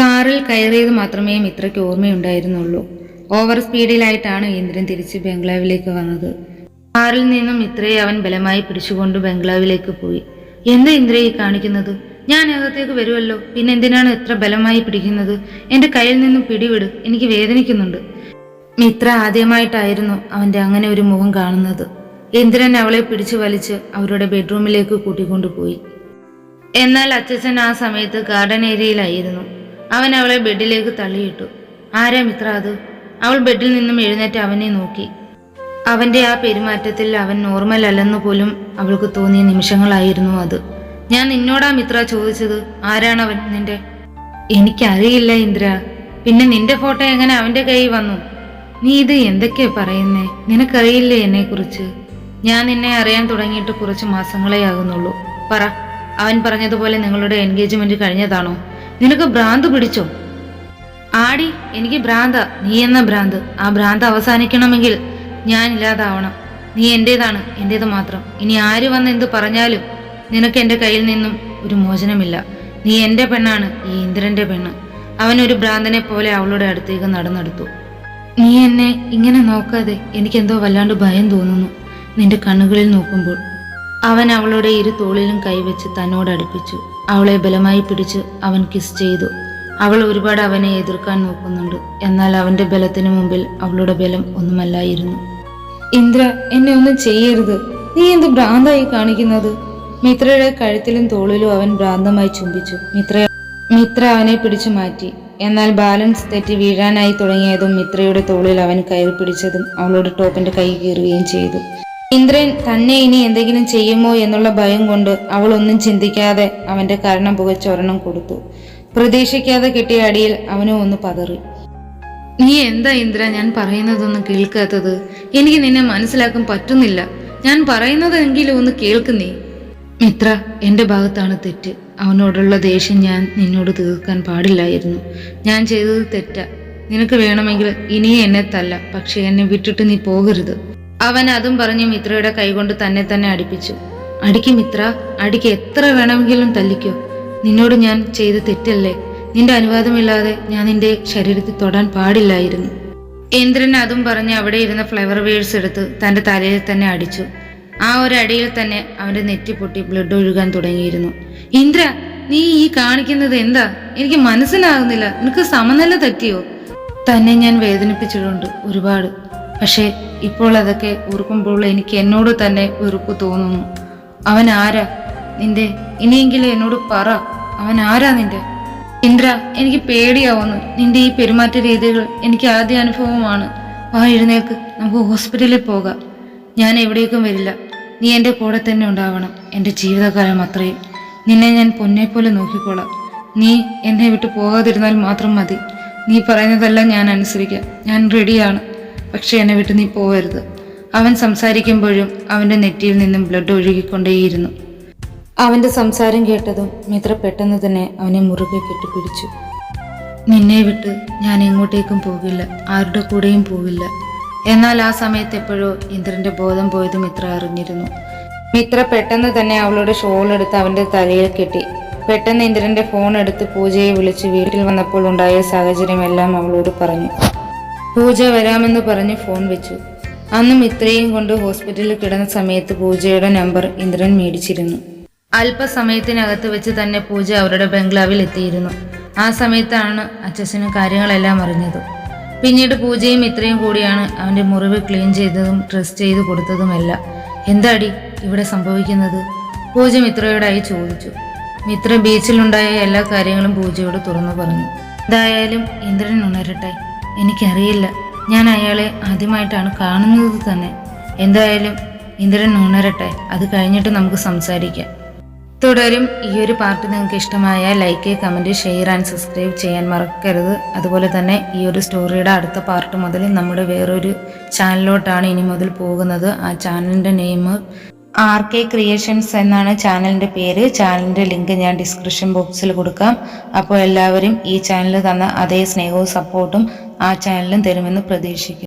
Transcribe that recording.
കാറിൽ കയറിയത് മാത്രമേ മിത്രയ്ക്ക് ഓർമ്മയുണ്ടായിരുന്നുള്ളൂ. ഓവർ സ്പീഡിലായിട്ടാണ് ഇന്ദ്രൻ തിരിച്ച് ബംഗ്ലാവിലേക്ക് വന്നത്. കാറിൽ നിന്നും മിത്രയെ അവൻ ബലമായി പിടിച്ചുകൊണ്ട് ബംഗ്ലാവിലേക്ക് പോയി. എന്താ ഇന്ദ്രയെ കാണിക്കുന്നത്? ഞാൻ അകത്തേക്ക് വരുമല്ലോ പിന്നെ എന്തിനാണ് ഇത്ര ബലമായി പിടിക്കുന്നത്? എന്റെ കയ്യിൽ നിന്നും പിടിവിട്. എനിക്ക് വേദനിക്കുന്നുണ്ട്. മിത്ര ആദ്യമായിട്ടായിരുന്നു അവന്റെ അങ്ങനെ ഒരു മുഖം കാണുന്നത്. ഇന്ദ്രൻ അവളെ പിടിച്ചു വലിച്ച് അവരുടെ ബെഡ്റൂമിലേക്ക് കൂട്ടിക്കൊണ്ടുപോയി. എന്നാൽ അച്ഛൻ ആ സമയത്ത് ഗാർഡൻ ഏരിയയിലായിരുന്നു. അവൻ അവളെ ബെഡിലേക്ക് തള്ളിയിട്ടു. ആരാ മിത്ര അത്? അവൾ ബെഡിൽ നിന്നും എഴുന്നേറ്റ് അവനെ നോക്കി. അവന്റെ ആ പെരുമാറ്റത്തിൽ അവൻ നോർമൽ അല്ലെന്ന് പോലും അവൾക്ക് തോന്നിയ നിമിഷങ്ങളായിരുന്നു അത്. ഞാൻ നിന്നോടാ മിത്ര ചോദിച്ചത്? അവൻ നിന്റെ? എനിക്കറിയില്ല ഇന്ദ്ര. പിന്നെ നിന്റെ ഫോട്ടോ എങ്ങനെ അവന്റെ കയ്യിൽ വന്നു? നീ ഇത് എന്തൊക്കെയാ പറയുന്നേ? നിനക്കറിയില്ലേ എന്നെക്കുറിച്ച്? ഞാൻ നിന്നെ അറിയാൻ തുടങ്ങിയിട്ട് കുറച്ച് മാസങ്ങളേ ആകുന്നുള്ളൂ. പറ. അവൻ പറഞ്ഞതുപോലെ നിങ്ങളുടെ എൻഗേജ്മെന്റ് കഴിഞ്ഞതാണോ? നിനക്ക് ഭ്രാന്ത് പിടിച്ചോ? ആടി എനിക്ക് ഭ്രാന്ത. നീ എന്ന ഭ്രാന്ത്? ആ ഭ്രാന്ത് അവസാനിക്കണമെങ്കിൽ ഞാൻ ഇല്ലാതാവണം നീ എന്റേതാണ് എന്റേത് മാത്രം. ഇനി ആര് വന്ന് എന്ത് പറഞ്ഞാലും നിനക്ക് എന്റെ കയ്യിൽ നിന്നും ഒരു മോചനമില്ല. നീ എന്റെ പെണ്ണാണ് ഈ ഇന്ദ്രന്റെ പെണ്ണ്. അവൻ ഒരു ഭ്രാന്തനെ പോലെ അവളുടെ അടുത്തേക്ക് നടന്നെടുത്തു. നീ എന്നെ ഇങ്ങനെ നോക്കാതെ എനിക്കെന്തോ വല്ലാണ്ട് ഭയം തോന്നുന്നു നിന്റെ കണ്ണുകളിൽ നോക്കുമ്പോൾ. അവൻ അവളുടെ ഇരു തോളിലും കൈവച്ച് തന്നോട് അടുപ്പിച്ചു. അവളെ ബലമായി പിടിച്ച് അവൻ കിസ് ചെയ്തു. അവൾ ഒരുപാട് അവനെ എതിർക്കാൻ നോക്കുന്നുണ്ട്. എന്നാൽ അവന്റെ ബലത്തിന് മുമ്പിൽ അവളുടെ ബലം ഒന്നുമല്ലായിരുന്നു. ഇന്ദ്ര എന്നെ ഒന്നും ചെയ്യരുത്. നീ എന്ത് ഭ്രാന്തായി കാണിക്കുന്നത്? മിത്രയുടെ കഴുത്തിലും തോളിലും അവൻ ഭ്രാന്തമായി ചുംബിച്ചു. മിത്ര മിത്ര അവനെ പിടിച്ചു മാറ്റി. എന്നാൽ ബാലൻസ് തെറ്റി വീഴാനായി തുടങ്ങിയതും മിത്രയുടെ തോളിൽ അവൻ കയറി പിടിച്ചതും അവളുടെ ടോപ്പിന്റെ കൈ കീറുകയും ചെയ്തു. ഇന്ദ്രൻ തന്നെ ഇനി എന്തെങ്കിലും ചെയ്യുമോ എന്നുള്ള ഭയം കൊണ്ട് അവൾ ഒന്നും ചിന്തിക്കാതെ അവന്റെ കരണം പുകച്ചൊരെണ്ണം കൊടുത്തു. പ്രതീക്ഷിക്കാതെ കിട്ടിയ അടിയിൽ അവനും ഒന്ന് പതറി. നീ എന്താ ഇന്ദ്ര ഞാൻ പറയുന്നതൊന്നും കേൾക്കാത്തത്? എനിക്ക് നിന്നെ മനസ്സിലാക്കാൻ പറ്റുന്നില്ല. ഞാൻ പറയുന്നതെങ്കിലും ഒന്ന് കേൾക്കുന്നേ മിത്ര എന്റെ ഭാഗത്താണ് തെറ്റ്. അവനോടുള്ള ദേഷ്യം ഞാൻ നിന്നോട് തീർക്കാൻ പാടില്ലായിരുന്നു. ഞാൻ ചെയ്തത് തെറ്റാ. നിനക്ക് വേണമെങ്കിൽ ഇനിയും എന്നെ തല്ല. പക്ഷെ എന്നെ വിട്ടിട്ട് നീ പോകരുത്. അവൻ അതും പറഞ്ഞ് മിത്രയുടെ കൈകൊണ്ട് തന്നെ തന്നെ അടിപ്പിച്ചു. അടിക്ക് മിത്ര അടിക്ക് എത്ര വേണമെങ്കിലും തല്ലിക്കോ. നിന്നോട് ഞാൻ ചെയ്ത തെറ്റല്ലേ? നിന്റെ അനുവാദമില്ലാതെ ഞാൻ നിന്റെ ശരീരത്തിൽ തൊടാൻ പാടില്ലായിരുന്നു. ഇന്ദ്രൻ അതും പറഞ്ഞ് അവിടെ ഇരുന്ന ഫ്ലവർ വേഴ്സ് എടുത്ത് തന്റെ തലയിൽ തന്നെ അടിച്ചു. ആ ഒരു അടിയിൽ തന്നെ അവന്റെ നെറ്റി പൊട്ടി ബ്ലഡ് ഒഴുകാൻ തുടങ്ങിയിരുന്നു. ഇന്ദ്ര നീ ഈ കാണിക്കുന്നത് എന്താ? എനിക്ക് മനസ്സിലാകുന്നില്ല. നിനക്ക് സമനില തെറ്റിയോ? തന്നെ ഞാൻ വേദനിപ്പിച്ചിട്ടുണ്ട് ഒരുപാട്. പക്ഷേ ഇപ്പോൾ അതൊക്കെ ഓർക്കുമ്പോൾ എനിക്ക് എന്നോട് തന്നെ വെറുപ്പ് തോന്നുന്നു. അവൻ ആരാ? നിന്റെ ഇനിയെങ്കിലും എന്നോട് പറ. അവൻ ആരാ നിന്റെ? ഇന്ദ്ര എനിക്ക് പേടിയാവുന്നു. നിന്റെ ഈ പെരുമാറ്റ രീതികൾ എനിക്ക് ആദ്യ അനുഭവമാണ്. വാ എഴുന്നേൽക്ക്. നമുക്ക് ഹോസ്പിറ്റലിൽ പോകാം. ഞാൻ എവിടേക്കും വരില്ല. നീ എന്റെ കൂടെ തന്നെ ഉണ്ടാവണം. എന്റെ ജീവിതകാലം അത്രയും. നിന്നെ ഞാൻ പൊന്നെ പോലെ നോക്കിക്കോളാം. നീ എന്നെ വിട്ട് പോകാതിരുന്നാൽ മാത്രം മതി. നീ പറയുന്നതെല്ലാം ഞാൻ അനുസരിക്കാം. ഞാൻ റെഡിയാണ് പക്ഷെ എന്നെ വിട്ട് നീ പോവരുത്. അവൻ സംസാരിക്കുമ്പോഴും അവന്റെ നെറ്റിയിൽ നിന്നും ബ്ലഡ് ഒഴുകിക്കൊണ്ടേയിരുന്നു. അവന്റെ സംസാരം കേട്ടതും മിത്ര പെട്ടെന്ന് തന്നെ അവനെ മുറുകെ കെട്ടിപ്പിടിച്ചു. നിന്നെ വിട്ട് ഞാൻ എങ്ങോട്ടേക്കും പോകില്ല. ആരുടെ കൂടെയും പോവില്ല. എന്നാൽ ആ സമയത്ത് എപ്പോഴോ ഇന്ദ്രന്റെ ബോധം പോയത് മിത്ര അറിഞ്ഞിരുന്നു. മിത്ര പെട്ടെന്ന് തന്നെ അവളുടെ ഷോൾ എടുത്ത് അവന്റെ തലയിൽ കെട്ടി. പെട്ടെന്ന് ഇന്ദ്രന്റെ ഫോൺ എടുത്ത് പൂജയെ വിളിച്ച് വീട്ടിൽ വന്നപ്പോൾ ഉണ്ടായ സാഹചര്യമെല്ലാം അവളോട് പറഞ്ഞു. പൂജ വരാമെന്ന് പറഞ്ഞ് ഫോൺ വെച്ചു. അന്നും ഇത്രയും കൊണ്ട് ഹോസ്പിറ്റലിൽ കിടന്ന സമയത്ത് പൂജയുടെ നമ്പർ ഇന്ദ്രൻ മേടിച്ചിരുന്നു. അല്പസമയത്തിനകത്ത് വെച്ച് തന്നെ പൂജ അവരുടെ ബംഗ്ലാവിൽ എത്തിയിരുന്നു. ആ സമയത്താണ് അച്ഛനും കാര്യങ്ങളെല്ലാം അറിഞ്ഞത്. പിന്നീട് പൂജയും ഇത്രയും കൂടിയാണ് അവന്റെ മുറിവ് ക്ലീൻ ചെയ്തതും ഡ്രസ് ചെയ്ത് കൊടുത്തതുമെല്ലാം. എന്താടി ഇവിടെ സംഭവിക്കുന്നത്? പൂജ മിത്രയോടായി ചോദിച്ചു. മിത്ര ബീച്ചിലുണ്ടായ എല്ലാ കാര്യങ്ങളും പൂജയോട് തുറന്നു പറഞ്ഞു. എന്തായാലും ഇന്ദ്രൻ ഉണരട്ടെ. എനിക്കറിയില്ല. ഞാൻ അയാളെ ആദ്യമായിട്ടാണ് കാണുന്നത് തന്നെ. എന്തായാലും ഇന്ദ്രൻ ഉണരട്ടെ. അത് കഴിഞ്ഞിട്ട് നമുക്ക് സംസാരിക്കാം. തുടരും. ഈ ഒരു പാർട്ട് നിങ്ങൾക്ക് ഇഷ്ടമായ like comment share and subscribe ചെയ്യാൻ മറക്കരുത്. അതുപോലെ തന്നെ ഈ ഒരു സ്റ്റോറിയുടെ അടുത്ത പാർട്ട് മുതൽ നമ്മുടെ വേറൊരു ചാനലിലോട്ടാണ് ഇനി മുതൽ പോകുന്നത്. ആ ചാനലിന്റെ നെയിം ആർ കെ ക്രിയേഷൻസ് എന്നാണ് ചാനലിന്റെ പേര്. ചാനലിന്റെ ലിങ്ക് ഞാൻ ഡിസ്ക്രിപ്ഷൻ ബോക്സിൽ കൊടുക്കാം. അപ്പോൾ എല്ലാവരും ഈ ചാനൽ തന്ന അതേ സ്നേഹവും സപ്പോർട്ടും ആ ചാനലിലും തരുമെന്ന് പ്രതീക്ഷിക്കുന്നു.